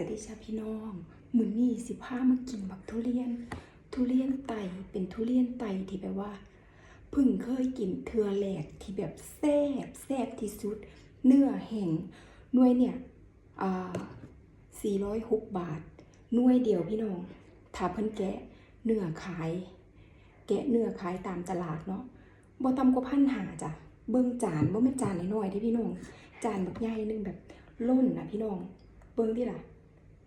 วัสดีชาพี่น้องมือนี้สิพามากินบักทุเรียน ทุเรียนไตเป็นทุเรียนไตที่แบบว่าพิ่งเคยกินเทือแหลกที่แบบแซ่บแซ่บที่สุด เนื้อแห้งหน่วยเนี่ยอ่า406 บาทหน่วยเดียวพี่น้อง ถ้าเพิ่นแกะเนื้อขาย แกะเนื้อขายตามตลาดเนาะบ่ต่ำกว่าพันหาจ้ะเบิ่งจานบ่แม่นจานน้อยๆเด้พี่น้อง จานแบักใหญ่หนึงแบบล้นน่ะพี่น้อง เบิ่งดิล่ะ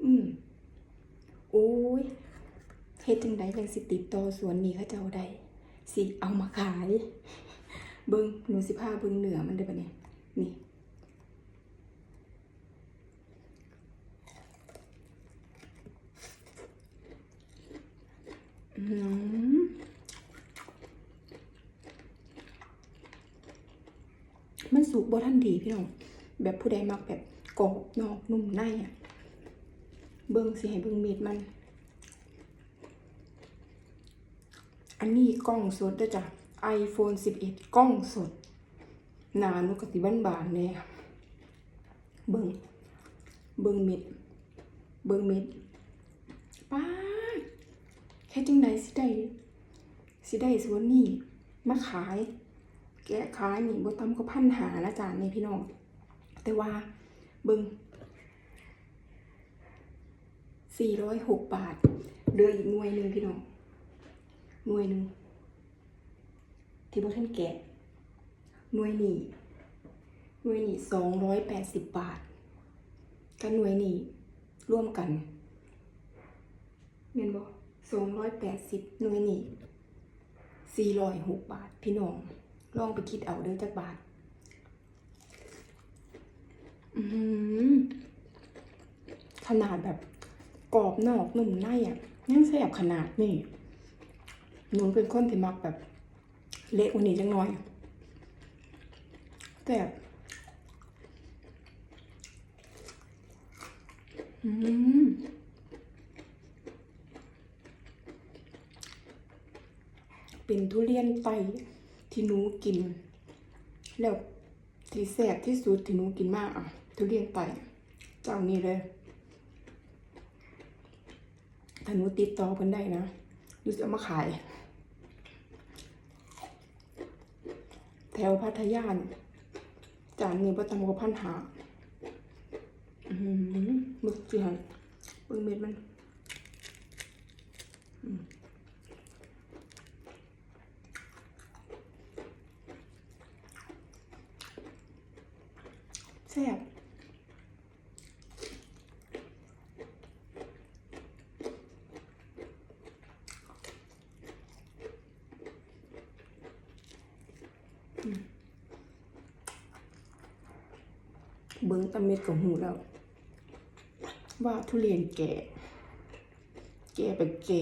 อืมโอ้ยเฮ็ดจังไดจังสิติดต่อสวนนี้เขาเจ้าได้สิเอามาขาย เบิ่งหนูสิพาเบิ่งเหนือมันได้ปะเนี่ยนี่ อืมมันสุกบ่ทันดีพี่น้องแบบผู้ใดมักแบบกรอบนอกนุ่มในอะ เบิ่งสิให้เบิ่งมีดมัน อันนี้กล้องสดด้อจ้ะ iPhone 11 กล้องสดหนานุกติบ้านบานๆแน่เบิ่งเบิ่งเม็ดเบิ่งเม็ดป้าแค่จังไดสิได้สิได้สวนนี่มาขาย แกะขายนี่บ่ต่ำกว่าพันหานะจ๊ะนี่พี่น้องแต่ว่าเบิ่ง สี่ร้อยหกบาทเหลืออีกหน่วยหนึ่งพี่น้องหน่วยหนึ่งที่บ่ท่านแกะหน่วยนี้หน่วยนี้สองร้อยแปดสิบบาทกับหน่วยนี้ร่วมกันเงินบ่สองร้อยแปดสิบหน่วยนี้สี่ร้อยหกบาทพี่น้อง ลองไปคิดเอาเด้อจักบาท อืขนาดแบบ กรอบนอกนุ่มในอะยังแสบขนาดนี่หนูเป็นคนที่มักแบบ เละกว่านี้จังน้อยแต่บอืมเป็นทุเรียนไตที่หนูกิน แล้วที่แสบที่สุดที่หนูกินมากอะ ทุเรียนไตเจ้านี้เลย ถ้าหนูติดต่อเพิ่นได้นะหนูจะมาขาย แถวพัทยานจานนี้ประจำกว่าพันหาอืมมึกจีหันเบิ่งเม็ดมันแซ่บ เบิ้งตะเม็ดกับหูแล้ว ว่าทุเรียนแก่ แก่ไปแก่